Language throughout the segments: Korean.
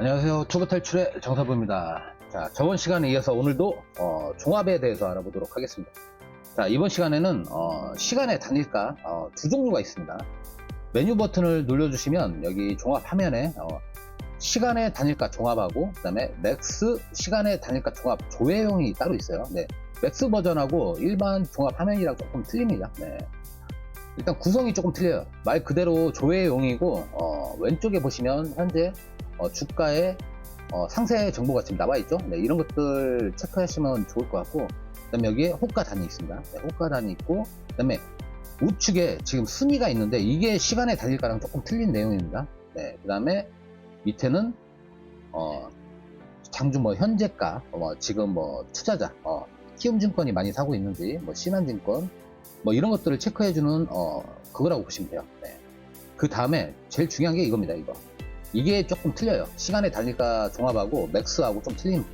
안녕하세요. 투브 탈출의 정사부입니다. 자, 저번 시간에 이어서 오늘도 어, 종합에 대해서 알아보도록 하겠습니다. 자, 이번 시간에는 어, 시간의 단일가 어, 두 종류가 있습니다. 메뉴 버튼을 눌러주시면 여기 종합 화면에 어, 시간의 단일가 종합하고 그다음에 맥스 시간의 단일가 종합 조회용이 따로 있어요. 네, 맥스 버전하고 일반 종합 화면이랑 조금 틀립니다. 네. 일단 구성이 조금 틀려요. 말 그대로 조회용이고 어, 왼쪽에 보시면 현재 어, 주가의 어, 상세 정보가 지금 나와 있죠. 네, 이런 것들 체크하시면 좋을 것 같고, 그다음에 여기에 호가 단위 있습니다. 네, 호가 단위 있고, 그다음에 우측에 지금 순위가 있는데 이게 시간의 단일가랑 조금 틀린 내용입니다. 네, 그다음에 밑에는 어, 장주 뭐 현재가, 뭐 지금 뭐 투자자, 어, 키움증권이 많이 사고 있는지, 뭐 신한증권, 뭐 이런 것들을 체크해주는 어, 그거라고 보시면 돼요. 네. 그 다음에 제일 중요한 게 이겁니다. 이거. 이게 조금 틀려요. 시간의 단위가 종합하고 맥스하고 좀 틀린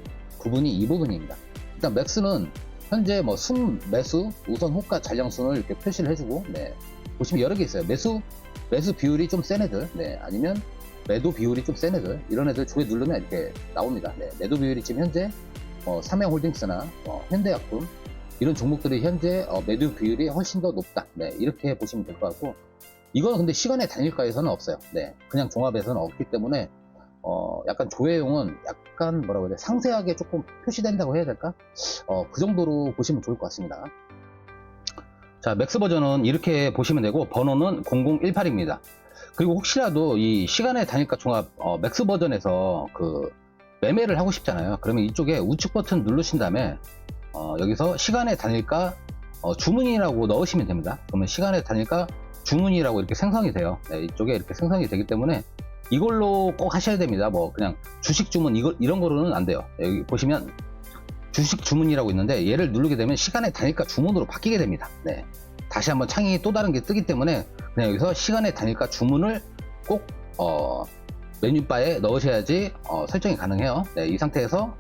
부분이 이 부분입니다. 일단 맥스는 현재 뭐 순 매수, 우선 호가 잔량순을 이렇게 표시를 해주고, 네. 보시면 여러 개 있어요. 매수, 매수 비율이 좀 센 애들, 네. 아니면 매도 비율이 좀 센 애들, 이런 애들 조회 누르면 이렇게 나옵니다. 네. 매도 비율이 지금 현재 어, 삼양홀딩스나 어, 현대약품 이런 종목들이 현재 어, 매도 비율이 훨씬 더 높다. 네. 이렇게 보시면 될 것 같고, 이거는 근데 시간의 단일가에서는 없어요. 네. 그냥 종합에서는 없기 때문에, 어, 약간 조회용은 약간 뭐라고 해야 돼? 상세하게 조금 표시된다고 해야 될까? 어, 그 정도로 보시면 좋을 것 같습니다. 자, 맥스 버전은 이렇게 보시면 되고, 번호는 0018입니다. 그리고 혹시라도 이 시간의 단일가 종합, 어, 맥스 버전에서 그 매매를 하고 싶잖아요. 그러면 이쪽에 우측 버튼 누르신 다음에, 어, 여기서 시간의 단일가 어, 주문이라고 넣으시면 됩니다. 그러면 시간의 단일가 주문이라고 이렇게 생성이 돼요. 네, 이쪽에 이렇게 생성이 되기 때문에 이걸로 꼭 하셔야 됩니다. 뭐 그냥 주식 주문 이거 이런 거로는 안 돼요. 여기 보시면 주식 주문이라고 있는데 얘를 누르게 되면 시간의 단일가 주문으로 바뀌게 됩니다. 네. 다시 한번 창이 또 다른 게 뜨기 때문에 그냥 여기서 시간의 단일가 주문을 꼭 어, 메뉴바에 넣으셔야지 어, 설정이 가능해요. 네, 이 상태에서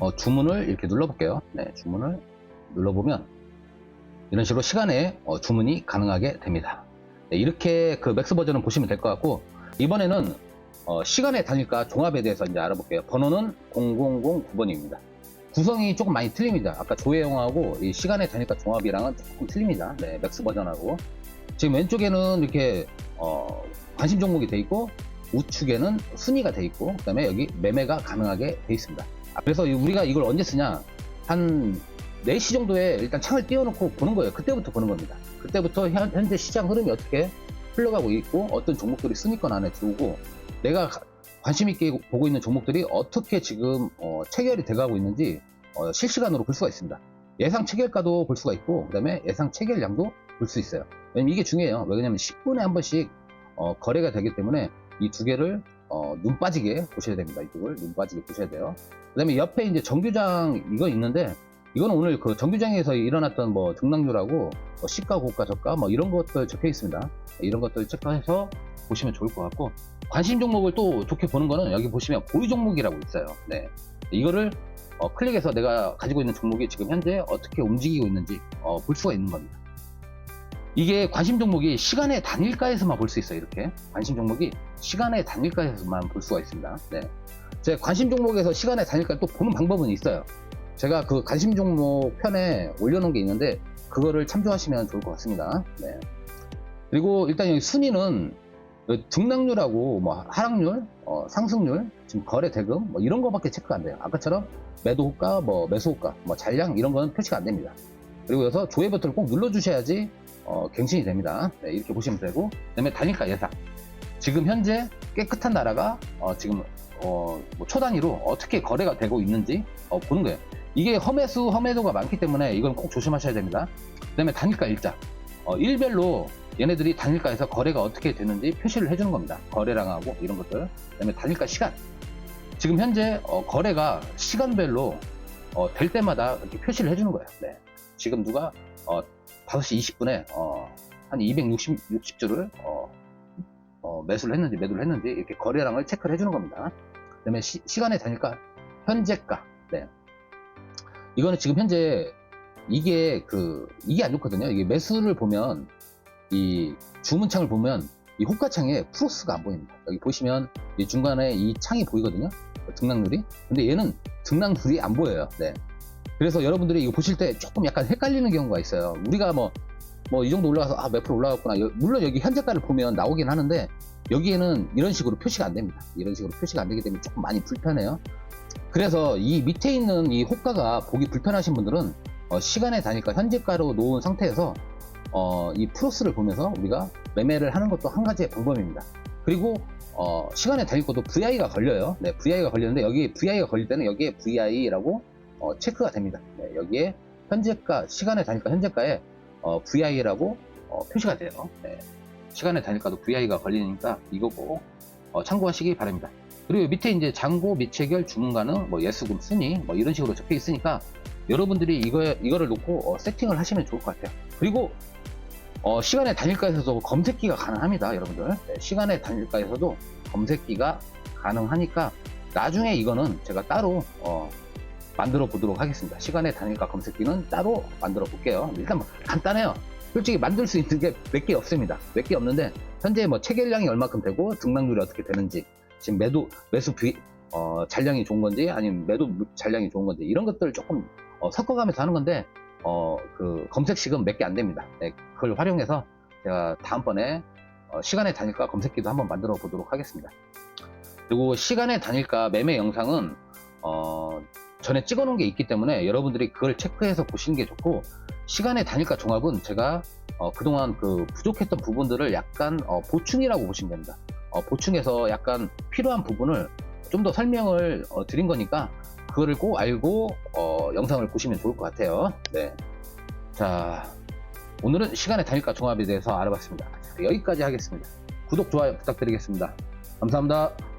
어, 주문을 이렇게 눌러볼게요. 네, 주문을 눌러보면 이런 식으로 시간에 어, 주문이 가능하게 됩니다. 네, 이렇게 그 맥스 버전은 보시면 될 것 같고 이번에는 어, 시간의 단일가 종합에 대해서 이제 알아볼게요. 번호는 0009번입니다. 구성이 조금 많이 틀립니다. 아까 조회용하고 이 시간의 단일가 종합이랑은 조금 틀립니다. 네, 맥스 버전하고 지금 왼쪽에는 이렇게 어, 관심 종목이 돼 있고 우측에는 순위가 돼 있고 그다음에 여기 매매가 가능하게 돼 있습니다. 아, 그래서 이- 우리가 이걸 언제 쓰냐 한 4시 정도에 일단 창을 띄워놓고 보는 거예요. 그때부터 보는 겁니다. 그때부터 현, 현재 시장 흐름이 어떻게 흘러가고 있고 어떤 종목들이 순위권 안에 들어오고 내가 가- 관심 있게 보고 있는 종목들이 어떻게 지금 어, 체결이 돼가고 있는지 어, 실시간으로 볼 수가 있습니다. 예상 체결가도 볼 수가 있고 그다음에 예상 체결량도 볼 수 있어요. 왜냐면 이게 중요해요. 왜냐면 10분에 한 번씩 어, 거래가 되기 때문에 이 두 개를 어, 눈 빠지게 보셔야 됩니다. 이쪽을 눈 빠지게 보셔야 돼요. 그다음에 옆에 이제 정규장 이거 있는데 이거는 오늘 그 정규장에서 일어났던 뭐 등락률하고 뭐 시가, 고가, 저가 뭐 이런 것들 적혀 있습니다. 이런 것들 체크해서 보시면 좋을 것 같고 관심 종목을 또 좋게 보는 거는 여기 보시면 보유 종목이라고 있어요. 네. 이거를 어, 클릭해서 내가 가지고 있는 종목이 지금 현재 어떻게 움직이고 있는지 어, 볼 수가 있는 겁니다. 이게 관심 종목이 시간의 단일가에서만 볼 수 있어요. 이렇게 관심 종목이 시간의 단일가에서만 볼 수가 있습니다. 네. 제 관심 종목에서 시간의 단일가를 또 보는 방법은 있어요. 제가 그 관심 종목 편에 올려놓은 게 있는데 그거를 참조하시면 좋을 것 같습니다. 네. 그리고 일단 여기 순위는 그 등락률하고 뭐 하락률, 어, 상승률, 지금 거래 대금 뭐 이런 거밖에 체크가 안 돼요. 아까처럼 매도 호가, 뭐 매수 호가, 뭐 잔량 이런 거는 표시가 안 됩니다. 그리고 여기서 조회 버튼을 꼭 눌러 주셔야지 어, 갱신이 됩니다. 네, 이렇게 보시면 되고 그다음에 단일가 예상. 지금 현재 깨끗한 나라가 어, 지금 어, 뭐 초단위로 어떻게 거래가 되고 있는지 어, 보는 거예요. 이게 험해수, 험해도가 많기 때문에 이건 꼭 조심하셔야 됩니다. 그 다음에 단일가 일자. 어, 일별로 얘네들이 단일가에서 거래가 어떻게 되는지 표시를 해주는 겁니다. 거래량하고 이런 것들. 그 다음에 단일가 시간. 지금 현재 어, 거래가 시간별로 어, 될 때마다 이렇게 표시를 해주는 거예요. 네. 지금 누가 어, 5시 20분에 한 260, 60주를 어, 매수를 했는지 매도를 했는지 이렇게 거래량을 체크를 해주는 겁니다. 그 다음에 시, 시간의 단일가, 현재가. 네. 이거는 지금 현재 이게 그 이게 안 좋거든요. 이게 매수를 보면 이 주문창을 보면 이 호가창에 프로스가 안 보입니다. 여기 보시면 이 중간에 이 창이 보이거든요. 등락률이. 근데 얘는 등락률이 안 보여요. 네. 그래서 여러분들이 이거 보실 때 조금 약간 헷갈리는 경우가 있어요. 우리가 뭐, 뭐 이 정도 올라가서 아, 몇 프로 올라갔구나. 여- 물론 여기 현재가를 보면 나오긴 하는데 여기에는 이런 식으로 표시가 안 됩니다. 이런 식으로 표시가 안 되기 때문에 조금 많이 불편해요. 그래서 이 밑에 있는 이 호가가 보기 불편하신 분들은 어, 시간의 단위가 현재가로 놓은 상태에서 어, 이 프로스를 보면서 우리가 매매를 하는 것도 한 가지의 방법입니다. 그리고 어, 시간의 단위가도 VI가 걸려요. 네, VI가 걸리는데 여기 VI가 걸릴 때는 여기에 VI라고 어, 체크가 됩니다. 네, 여기에 현재가 시간의 단위가 현재가에 어, VI라고 어, 표시가 돼요. 네, 시간의 단위가도 VI가 걸리니까 이거 꼭 어, 참고하시기 바랍니다. 그리고 밑에 이제 잔고 미체결 주문 가능 뭐 예수금 순위 뭐 이런 식으로 적혀 있으니까 여러분들이 이거 이거를 놓고 어, 세팅을 하시면 좋을 것 같아요. 그리고 어, 시간의 단일가에서도 검색기가 가능합니다, 여러분들. 네, 시간의 단일가에서도 검색기가 가능하니까 나중에 이거는 제가 따로 어, 만들어 보도록 하겠습니다. 시간의 단일가 검색기는 따로 만들어 볼게요. 일단 뭐 간단해요. 솔직히 만들 수 있는 게 몇 개 없습니다. 몇 개 없는데 현재 뭐 체결량이 얼마큼 되고 등락률이 어떻게 되는지 지금 매도 매수 비, 어, 잔량이 좋은 건지 아니면 매도 잔량이 좋은 건지 이런 것들을 조금 어, 섞어가면서 하는 건데 어, 그 검색식은 몇 개 안 됩니다. 네, 그걸 활용해서 제가 다음번에 어, 시간의 단일가 검색기도 한번 만들어 보도록 하겠습니다. 그리고 시간의 단일가 매매 영상은 어, 전에 찍어 놓은 게 있기 때문에 여러분들이 그걸 체크해서 보시는 게 좋고 시간의 단일가 종합은 제가 어, 그동안 그 부족했던 부분들을 약간 어, 보충이라고 보시면 됩니다. 어, 보충해서 약간 필요한 부분을 좀 더 설명을 어, 드린 거니까 그거를 꼭 알고 어, 영상을 보시면 좋을 것 같아요. 네. 자, 오늘은 시간의 단일가 종합에 대해서 알아봤습니다. 여기까지 하겠습니다. 구독, 좋아요 부탁드리겠습니다. 감사합니다.